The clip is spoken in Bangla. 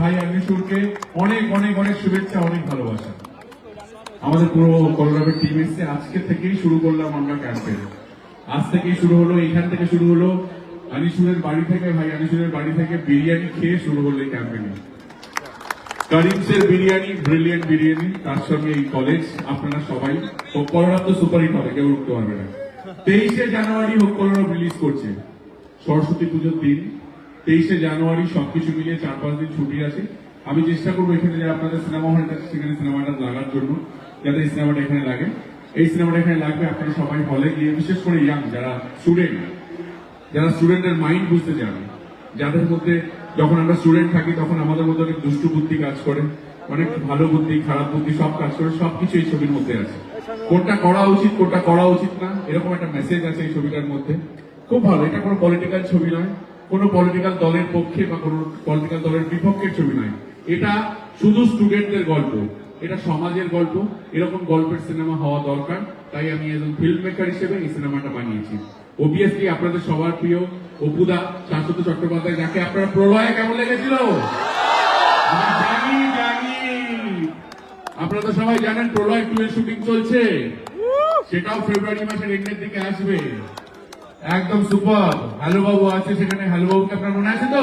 ভাই অনেক অনেক অনেক শুভেচ্ছা, অনেক ভালোবাসা। আমাদের পুরো করোনাবের টিম এসছে। আজকে শুরু করলাম আমরা আজ শুরু হলো, এখান থেকে শুরু হলো আনিসুরের বাড়ি থেকে। ভাই, আনিসুরের বাড়ি থেকে বিরিয়ানি খেয়ে শুরু হলো এই করিমসের বিরিয়ানি বিরিয়ানি, তার সঙ্গে এই কলেজ আপনারা সবাই। করোনা তো সুপারহিট হবে কেউ রুখতে পারবে না। তেইশে জানুয়ারি হোক করোনা রিলিজ করছে। সরস্বতী পুজোর দিন। তেইশে জানুয়ারি সবকিছু মিলিয়ে চার পাঁচ দিন ছুটি আছে। আমি চেষ্টা করব এখানে যে আপনাদের সিনেমা হলটা সেখানে সিনেমাটা লাগার জন্য, যাতে এই সিনেমাটা এখানে লাগে। এই সিনেমাটা এখানে লাগবে আপনারা সবাই হলে গিয়ে, বিশেষ করে ইয়াং যারা স্টুডেন্ট যারা স্টুডেন্টের মাইন্ড বুঝতে জানে যাদের মধ্যে যখন আমরা স্টুডেন্ট থাকি, তখন আমাদের মধ্যে অনেক দুষ্টু বুদ্ধি কাজ করে, অনেক ভালো বুদ্ধি, খারাপ বুদ্ধি, সব কাজ করে, সবকিছু এই ছবির মধ্যে আছে। কোনটা করা উচিত, কোনটা করা উচিত না, এরকম একটা মেসেজ আছে এই ছবিটার মধ্যে। খুব ভালো, এটা কোনো পলিটিক্যাল ছবি নয়। কোনো পলিটিক্যাল দলের পক্ষে বা কোনো পলিটিক্যাল দলের বিপক্ষের ছবি নয়। এটা শুধু স্টুডেন্টদের গল্প। এটা সমাজের গল্প। এরকম গল্পের সিনেমা হওয়া দরকার। তাই আমি একজন ফিল্ম মেকার হিসেবে এই সিনেমাটা বানিয়েছি। অবভিয়াসলি আপনাদের সবার প্রিয় অপুদা শাশ্বত চট্টোপাধ্যায় যাকে আপনার প্রলয়ে কেমন লেগেছিল? জানি জানি। আপনারা তো সবাই জানেন প্রলয় টু এর শুটিং চলছে সেটাও ফেব্রুয়ারি মাসের এন্ডের দিকে আসবে। একদম সুপার। হ্যালো বাবু আছে সেখানে? হ্যালো বাবুকে আপনার মনে আছে তো?